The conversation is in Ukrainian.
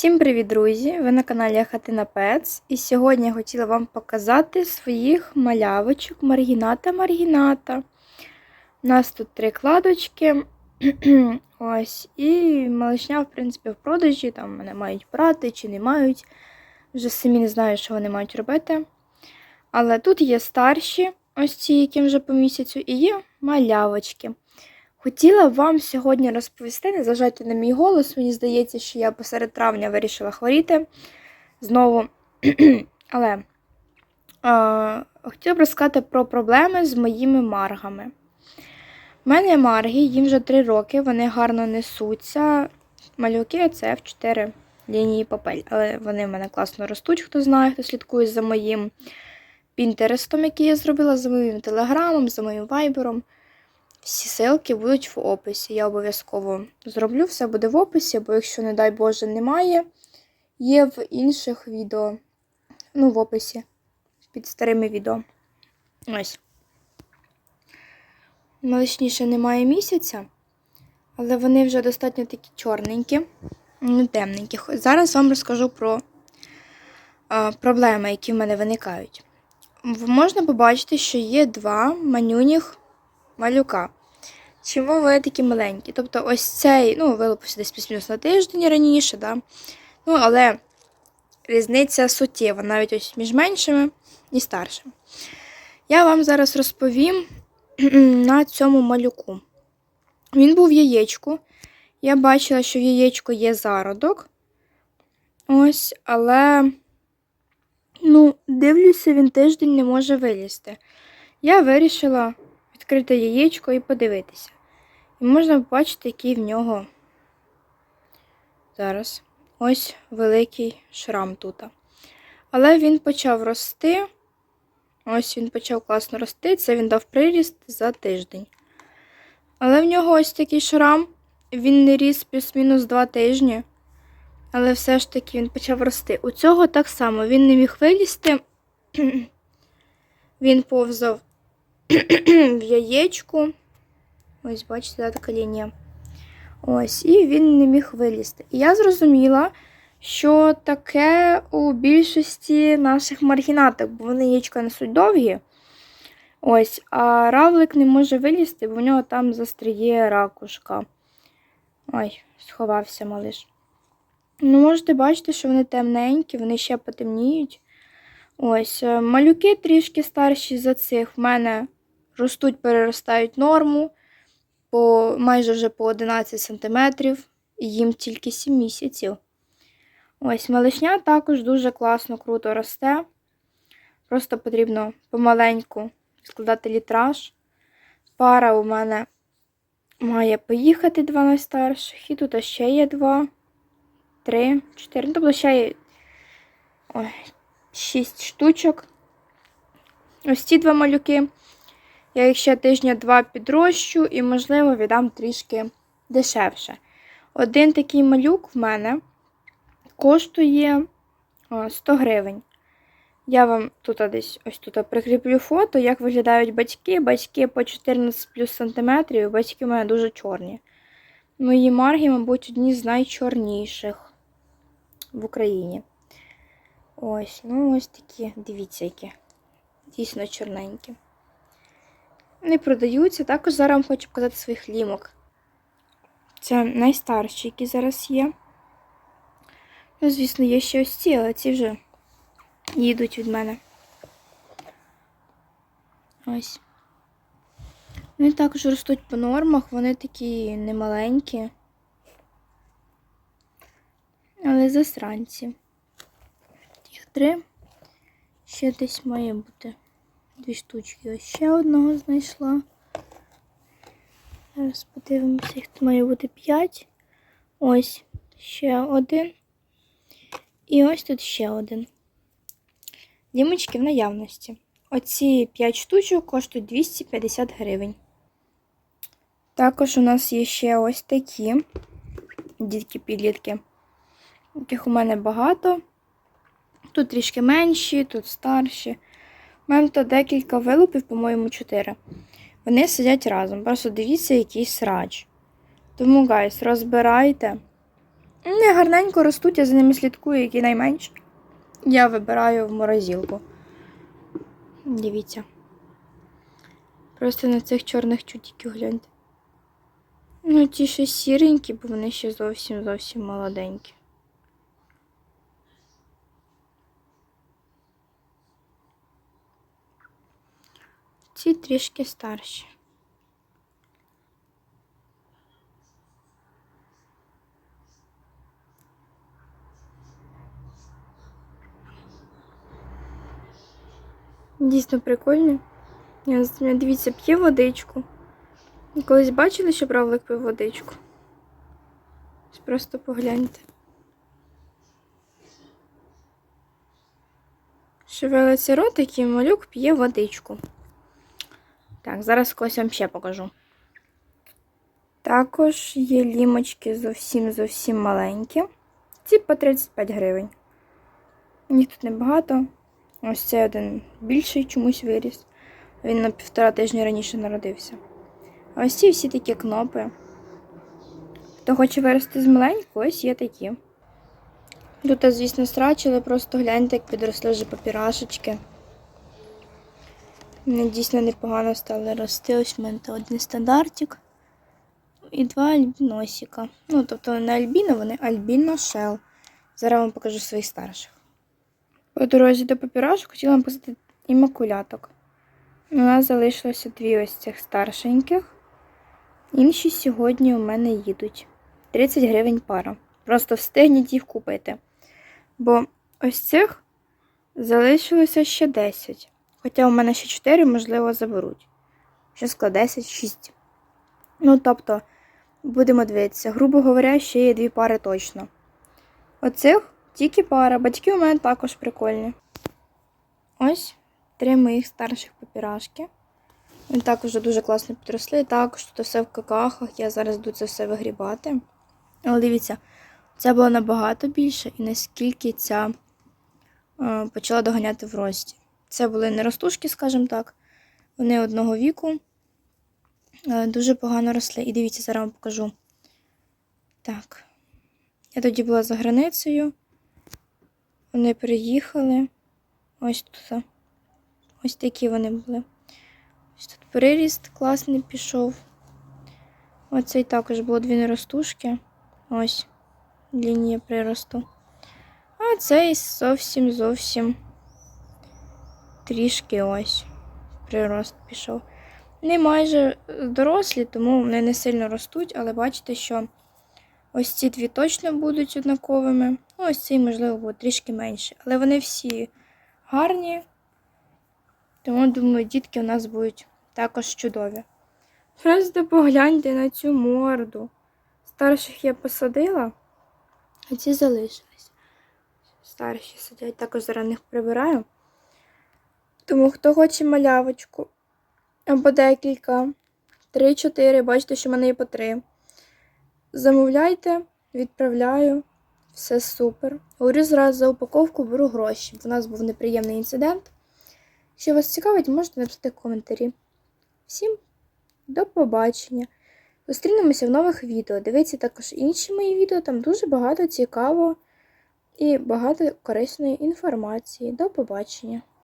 Всім привіт, друзі! Ви на каналі Хатина Пец. І сьогодні я хотіла вам показати своїх малявочок Маргіната Маргіната. У нас тут три кладочки. Ось, і малишня, в принципі, в продажі. Там мене мають брати чи не мають. Вже самі не знаю, що вони мають робити. Але тут є старші, ось ці, яким вже по місяцю, і є малявочки. Хотіла вам сьогодні розповісти, не зважайте на мій голос, мені здається, що я посеред травня вирішила хворіти знову. Але а, хотіла б розказати про проблеми з моїми маргами. У мене марги, їм вже 3 роки, вони гарно несуться. Малюки це в 4 лінії папель, але вони в мене класно ростуть, хто знає, хто слідкує за моїм пінтерестом, який я зробила, за моїм телеграмом, за моїм вайбером. Всі ссылки будуть в описі. Я обов'язково зроблю, все буде в описі, бо якщо, не дай Боже, немає, є в інших відео. Ну, в описі під старими відео. Ось. Малишніше немає місяця, але вони вже достатньо такі чорненькі, не темненькі. Зараз вам розкажу про а, проблеми, які в мене виникають. Можна побачити, що є два манюніх малюка. Чому вони такі маленькі? Тобто, ось цей, ну, вилупився десь плюс-мінус на тиждень раніше, да? ну, але різниця суттєва, навіть ось між меншими і старшими. Я вам зараз розповім на цьому малюку. Він був в яєчку. Я бачила, що в яєчку є зародок. Ось, але, ну, дивлюся, він тиждень не може вилізти. Я вирішила відкрити яєчко і подивитися. І можна побачити, який в нього зараз ось великий шрам тут. Але він почав рости. Ось він почав класно рости. Це він дав приріст за тиждень. Але в нього ось такий шрам. Він не ріс плюс-мінус 2 тижні. Але все ж таки він почав рости. У цього так само він не міг вилізти. Він повзав в яєчку. Ось, бачите, така лінія. Ось, і він не міг вилізти. І я зрозуміла, що таке у більшості наших маргінаток, бо вони яєчка несуть довгі. Ось, а равлик не може вилізти, бо в нього там застріє ракушка. Ой, сховався малиш. Ну, можете бачити, що вони темненькі, вони ще потемніють. Ось, е, малюки трішки старші за цих. В мене ростуть, переростають норму по майже вже по 11 см, і їм тільки 7 місяців. Ось малишня також дуже класно, круто росте. Просто потрібно помаленьку складати літраж. Пара у мене має поїхати два найстарших. І тут ще є два, три, чотири. Ну, тобто ще є ой, шість штучок. Ось ці два малюки. Я їх ще тижня два підрощу і, можливо, віддам трішки дешевше. Один такий малюк в мене коштує 100 гривень. Я вам тут десь ось тут прикріплю фото, як виглядають батьки. Батьки по 14 плюс сантиметрів, батьки в мене дуже чорні. Мої марги, мабуть, одні з найчорніших в Україні. Ось, ну ось такі, дивіться, які. Дійсно чорненькі. Вони продаються. Також зараз вам хочу показати своїх лімок. Це найстарші, які зараз є. Ну, звісно, є ще ось ці, але ці вже їдуть від мене. Ось. Вони також ростуть по нормах, вони такі немаленькі, але засранці. Їх три. Ще десь має бути дві штучки. Ось ще одного знайшла. Зараз подивимося, їх тут має бути п'ять. Ось ще один. І ось тут ще один. Лімочки в наявності. Оці 5 штучок коштують 250 гривень. Також у нас є ще ось такі дітки-підлітки, яких у мене багато. Тут трішки менші, тут старші. Мене тут декілька вилупів, по-моєму, 4. Вони сидять разом. Просто дивіться, який срач. Тому, гайс, розбирайте. Не гарненько ростуть, я за ними слідкую, які найменші. Я вибираю в морозилку. Дивіться. Просто на цих чорних чутіків гляньте. Ну, ті ще сіренькі, бо вони ще зовсім зовсім молоденькі. Ці трішки старші. Дійсно прикольні. Дивіться, п'є водичку. Колись бачили, що бравлик пив водичку? Просто погляньте. Шевелиться ротик і малюк п'є водичку. Так, зараз когось вам ще покажу. Також є лімочки зовсім зовсім маленькі. Ці по 35 гривень. Їх тут небагато. Ось цей один більший чомусь виріс. Він на півтора тижні раніше народився. Ось ці всі такі кнопи. Хто хоче вирости з маленького, ось є такі. Тут, звісно, страчили, просто гляньте, як підросли вже папірашечки. Вони дійсно непогано стали рости. Ось в мене один стандартик. І два альбіносіка. Ну, тобто не альбіно, вони альбіно шел. Зараз вам покажу своїх старших. По дорозі до папірашок хотіла вам показати імакуляток. У нас залишилося дві ось цих старшеньких. Інші сьогодні у мене їдуть. 30 гривень пара. Просто встигніть їх купити. Бо ось цих залишилося ще 10. Хоча у мене ще 4, можливо, заберуть. Що складе 10, 6. Ну, тобто, будемо дивитися. Грубо говоря, ще є дві пари точно. Оцих тільки пара. Батьки у мене також прикольні. Ось три моїх старших папірашки. Вони також дуже класно підросли. Також тут все в какахах. Я зараз буду це все вигрібати. Але дивіться, це було набагато більше, і наскільки ця е, почала доганяти в рості. Це були не ростушки, скажімо так. Вони одного віку е, дуже погано росли. І дивіться, зараз вам покажу. Так. Я тоді була за границею. Вони приїхали. Ось тут. Ось такі вони були. Ось тут приріст класний пішов. Оцей також було дві неростушки. Ось лінія приросту. А цей зовсім зовсім трішки ось прирост пішов. Вони майже дорослі, тому вони не сильно ростуть, але бачите, що ось ці дві точно будуть однаковими. Ну, ось цей, можливо, буде трішки менше. Але вони всі гарні. Тому, думаю, дітки у нас будуть також чудові. Просто погляньте на цю морду. Старших я посадила, а ці залишились. Старші сидять, також зараз них прибираю. Тому хто хоче малявочку або декілька, 3-4, бачите, що в мене є по 3. Замовляйте, відправляю. Все супер. Говорю зразу за упаковку беру гроші. У нас був неприємний інцидент. Якщо вас цікавить, можете написати коментарі. Всім до побачення! Зустрінемося в нових відео. Дивіться також інші мої відео, там дуже багато цікавого і багато корисної інформації. До побачення!